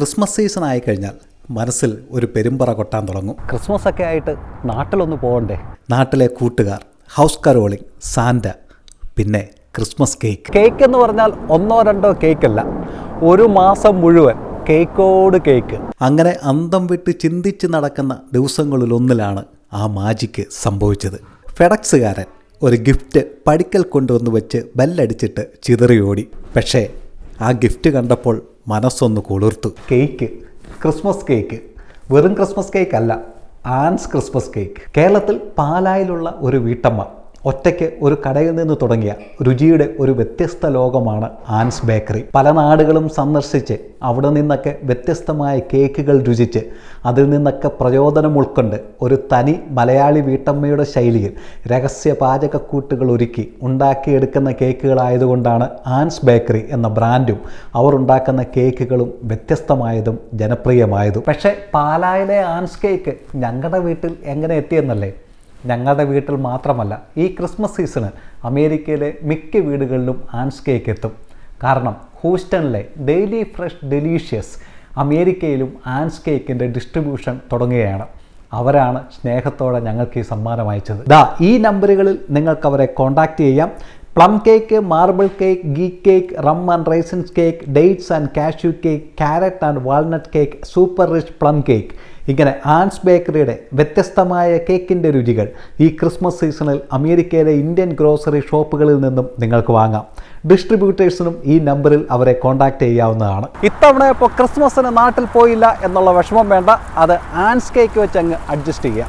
Christmas season ആയി കഴിഞ്ഞാൽ മനസ്സിൽ ഒരു പെരുമ്പറ കൊട്ടാൻ തുടങ്ങും. ക്രിസ്മസ് ഒക്കെ ആയിട്ട് നാട്ടിലൊന്ന് പോകണ്ടേ? നാട്ടിലെ കൂട്ടുകാർ ഹൗസ് കരോളിംഗ് സാന്റ പിന്നെ ക്രിസ്മസ് കേക്ക് കേക്ക് എന്ന് പറഞ്ഞാൽ ഒന്നോ രണ്ടോ കേക്കല്ല ഒരു മാസം മുഴുവൻ കേക്കോട് കേക്ക് അങ്ങനെ അന്തം വിട്ട് ചിന്തിച്ച് നടക്കുന്ന ദിവസങ്ങളിലൊന്നിലാണ് ആ മാജിക്ക് സംഭവിച്ചത്. ഫെഡക്സുകാരൻ ഒരു ഗിഫ്റ്റ് പടിക്കൽ കൊണ്ടുവന്ന് വെച്ച് ബെല്ലടിച്ചിട്ട് ഓടി. പക്ഷേ ആ ഗിഫ്റ്റ് കണ്ടപ്പോൾ മനസ്സൊന്ന് കുളിർത്തു. കേക്ക്. Christmas cake. വെറും ക്രിസ്മസ് കേക്ക് അല്ല ആൻസ് ക്രിസ്മസ് കേക്ക്. കേരളത്തിൽ പാലായിലുള്ള ഒരു വീട്ടമ്മ. ഒറ്റയ്ക്ക് ഒരു കടയിൽ നിന്ന് തുടങ്ങിയ രുചിയുടെ ഒരു വ്യത്യസ്ത ലോകമാണ് ആൻസ് ബേക്കറി. പല നാടുകളും സന്ദർശിച്ച് അവിടെ നിന്നൊക്കെ വ്യത്യസ്തമായ കേക്കുകൾ രുചിച്ച് അതിൽ നിന്നൊക്കെ പ്രചോദനം ഉൾക്കൊണ്ട് ഒരു തനി മലയാളി വീട്ടമ്മയുടെ ശൈലിയിൽ രഹസ്യ പാചകക്കൂട്ടുകൾ ഒരുക്കി ഉണ്ടാക്കിയെടുക്കുന്ന കേക്കുകളായതുകൊണ്ടാണ് ആൻസ് ബേക്കറി എന്ന ബ്രാൻഡും അവർ ഉണ്ടാക്കുന്ന കേക്കുകളും വ്യത്യസ്തമായതും ജനപ്രിയമായതും. പക്ഷേ പാലായിലെ ആൻസ് കേക്ക് ഞങ്ങളുടെ വീട്ടിൽ എങ്ങനെ എത്തിയെന്നല്ലേ? ഞങ്ങളുടെ വീട്ടിൽ മാത്രമല്ല ഈ ക്രിസ്മസ് സീസണ് അമേരിക്കയിലെ മിക്ക വീടുകളിലും ആൻസ് കേക്ക് എത്തും. കാരണം ഹൂസ്റ്റണിലെ ഡെയിലി ഫ്രഷ് ഡെലീഷ്യസ് അമേരിക്കയിലും ആൻസ് കേക്കിന്റെ ഡിസ്ട്രിബ്യൂഷൻ തുടങ്ങുകയാണ്. അവരാണ് സ്നേഹത്തോടെ ഞങ്ങൾക്ക് ഈ സമ്മാനം അയച്ചത്. ദാ ഈ നമ്പറുകളിൽ നിങ്ങൾക്ക് അവരെ കോൺടാക്റ്റ് ചെയ്യാം. Plum cake marble cake ghee cake rum and raisins cake dates and cashew cake carrot and walnut cake super rich plum cake ഇങ്ങനെ ആൻസ് ബേക്കറിയുടെ വ്യത്യസ്തമായ കേക്കിന്റെ രുചികൾ ഈ ക്രിസ്മസ് സീസണിൽ അമേരിക്കയിലെ ഇന്ത്യൻ ഗ്രോസറി ഷോപ്പുകളിൽ നിന്നും നിങ്ങൾക്ക് വാങ്ങാം. ഡിസ്ട്രിബ്യൂട്ടേഴ്സിനും ഈ നമ്പറിൽ അവരെ കോൺടാക്റ്റ് ചെയ്യാവുന്നതാണ്. ഇത്തവണ ഇപ്പോൾ ക്രിസ്മസിന് നാട്ടിൽ പോയില്ല എന്നുള്ള വിഷമം വേണ്ട. അത് ആൻസ് കേക്ക് വെച്ച് അങ്ങ് അഡ്ജസ്റ്റ് ചെയ്യാം.